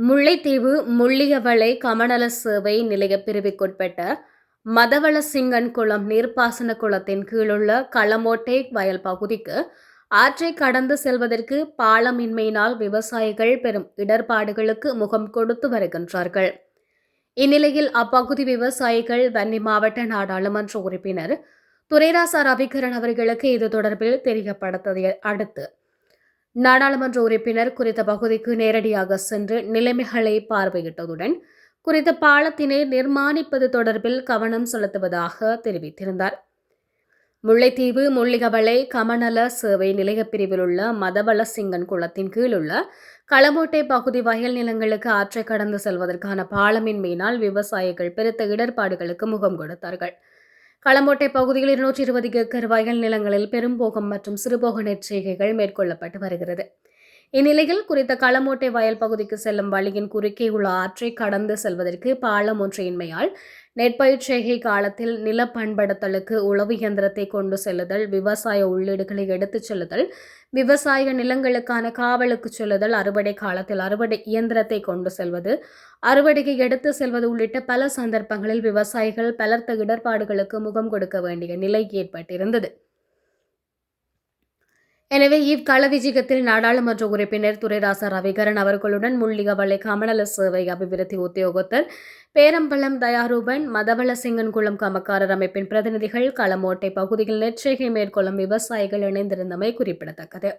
முல்லைத்தீவு முள்ளியவளை கமநல சேவை நிலைய பிரிவுக்குட்பட்ட மதவளசிங்கன் குளம் நீர்ப்பாசன குளத்தின் கீழுள்ள களமோட்டை வயல் பகுதிக்கு ஆற்றை கடந்து செல்வதற்கு பாலமின்மையினால் விவசாயிகள் பெரும் இடர்பாடுகளுக்கு முகம் கொடுத்து வருகின்றார்கள். இந்நிலையில் அப்பகுதி விவசாயிகள் வன்னி மாவட்ட நாடாளுமன்ற உறுப்பினர் துரைராசா ரவிகரன் அவர்களுக்கு இது தொடர்பில் தெரியப்படுத்ததை அடுத்து நாடாளுமன்ற உறுப்பினர் குறித்த பகுதிக்கு நேரடியாக சென்று நிலைமைகளை பார்வையிட்டதுடன் குறித்த பாலத்தினை நிர்மாணிப்பது தொடர்பில் கவனம் செலுத்துவதாக தெரிவித்திருந்தார். முல்லைத்தீவு முள்ளிகவளை கமநல சேவை நிலைய பிரிவில் உள்ள மதவள சிங்கன் குளத்தின் கீழ் உள்ள களமோட்டை பகுதி வயல் நிலங்களுக்கு ஆற்றை கடந்து செல்வதற்கான பாலமின்மையினால் விவசாயிகள் பெருத்த இடர்பாடுகளுக்கு முகம் கொடுத்தார்கள். களமோட்டை பகுதியில் இருநூற்றி இருபது ஏக்கர் வயல் நிலங்களில் பெரும்போகம் மற்றும் சிறுபோக நெற்செய்கைகள் மேற்கொள்ளப்பட்டு வருகிறது. இந்நிலையில் குறித்த களமோட்டை வயல் பகுதிக்கு செல்லும் வழியின் குறுக்கே உள்ள ஆற்றை கடந்து செல்வதற்கு பாலம் ஒன்றின்மையால் நெற்பயிற்செய்கை காலத்தில் நில பண்படுத்தலுக்கு உளவு இயந்திரத்தை கொண்டு செல்லுதல் விவசாய உள்ளீடுகளை எடுத்துச் செல்லுதல் விவசாய நிலங்களுக்கான காவலுக்கு செல்லுதல் அறுவடை காலத்தில் அறுவடை இயந்திரத்தை கொண்டு செல்வது அறுவடையை எடுத்து செல்வது உள்ளிட்ட பல சந்தர்ப்பங்களில் விவசாயிகள் பலர்த்த இடர்பாடுகளுக்கு முகம் கொடுக்க வேண்டிய நிலை ஏற்பட்டிருந்தது. எனவே இவ்கால விஜயத்தில் நாடாளுமன்ற உறுப்பினர் துரைராச ரவிகரன் அவர்களுடன் முள்ளிகவளை கமநல சேவை அபிவிருத்தி உத்தியோகத்தர் பேரம்பலம் தயாரூபன் மதவள சிங்கன்குளம் கமக்காரர் அமைப்பின் பிரதிநிதிகள் களமோட்டை பகுதியில் நெற்செய்கை மேற்கொள்ளும் விவசாயிகள் இணைந்திருந்தமை குறிப்பிடத்தக்கது.